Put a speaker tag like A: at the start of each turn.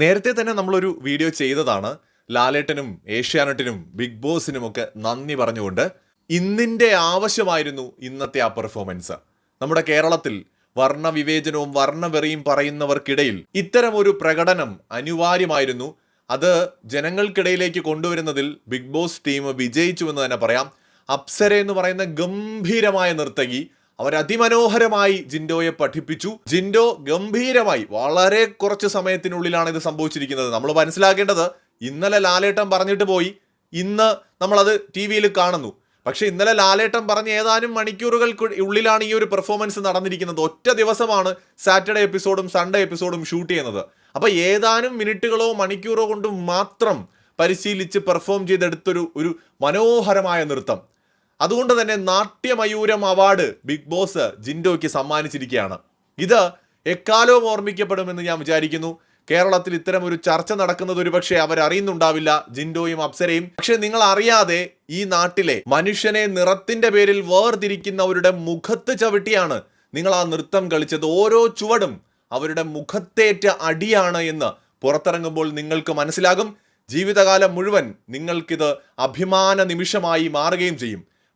A: നേരത്തെ തന്നെ നമ്മളൊരു വീഡിയോ ചെയ്തതാണ് ലാലേട്ടനും ഏഷ്യാനെട്ടിനും ബിഗ് ബോസിനും ഒക്കെ നന്ദി പറഞ്ഞുകൊണ്ട് ഇന്നിന്റെ ആവശ്യമായിരുന്നു ഇന്നത്തെ ആ പെർഫോമൻസ് നമ്മുടെ കേരളത്തിൽ വർണവിവേചനവും വർണവെറിയും പറയുന്നവർക്കിടയിൽ ഇത്തരം ഒരു പ്രകടനം അനിവാര്യമായിരുന്നു. അത് ജനങ്ങൾക്കിടയിലേക്ക് കൊണ്ടുവരുന്നതിൽ ബിഗ് ബോസ് ടീം വിജയിച്ചു എന്ന് തന്നെ പറയാം. അപ്സര എന്ന് പറയുന്ന ഗംഭീരമായ നർത്തകി അവർ അതിമനോഹരമായി ജിൻഡോയെ പഠിപ്പിച്ചു. ജിൻഡോ ഗംഭീരമായി വളരെ കുറച്ച് സമയത്തിനുള്ളിലാണ് ഇത് സംഭവിച്ചിരിക്കുന്നത്. നമ്മൾ മനസ്സിലാക്കേണ്ടത് ഇന്നലെ ലാലേട്ടൻ പറഞ്ഞിട്ട് പോയി. ഇന്ന് നമ്മളത് ടി വിയിൽ കാണുന്നു. പക്ഷെ ഇന്നലെ ലാലേട്ടൻ പറഞ്ഞ ഏതാനും മണിക്കൂറുകൾക്ക് ഉള്ളിലാണ് ഈ ഒരു പെർഫോമൻസ് നടന്നിരിക്കുന്നത്. ഒറ്റ ദിവസമാണ് സാറ്റർഡേ എപ്പിസോഡും സൺഡേ എപ്പിസോഡും ഷൂട്ട് ചെയ്യുന്നത്. അപ്പോൾ ഏതാനും മിനിറ്റുകളോ മണിക്കൂറോ കൊണ്ട് മാത്രം പരിശീലിച്ച് പെർഫോം ചെയ്തെടുത്തൊരു ഒരു മനോഹരമായ നൃത്തം. അതുകൊണ്ട് തന്നെ നാട്യമയൂരം അവാർഡ് ബിഗ് ബോസ് ജിൻഡോയ്ക്ക് സമ്മാനിച്ചിരിക്കുകയാണ്. ഇത് എക്കാലവും ഓർമ്മിക്കപ്പെടുമെന്ന് ഞാൻ വിചാരിക്കുന്നു. കേരളത്തിൽ ഇത്തരം ഒരു ചർച്ച നടക്കുന്നത് ഒരുപക്ഷെ അവരറിയുന്നുണ്ടാവില്ല ജിൻഡോയും അപ്സരയും. പക്ഷെ നിങ്ങൾ അറിയാതെ ഈ നാട്ടിലെ മനുഷ്യനെ നിറത്തിന്റെ പേരിൽ വേർതിരിക്കുന്നവരുടെ മുഖത്ത് ചവിട്ടിയാണ് നിങ്ങൾ ആ നൃത്തം കളിച്ചത്. ഓരോ ചുവടും അവരുടെ മുഖത്തേറ്റ അടിയാണ് എന്ന് പുറത്തിറങ്ങുമ്പോൾ നിങ്ങൾക്ക് മനസ്സിലാകും. ജീവിതകാലം മുഴുവൻ നിങ്ങൾക്കിത് അഭിമാന നിമിഷമായി മാറുകയും ചെയ്യും.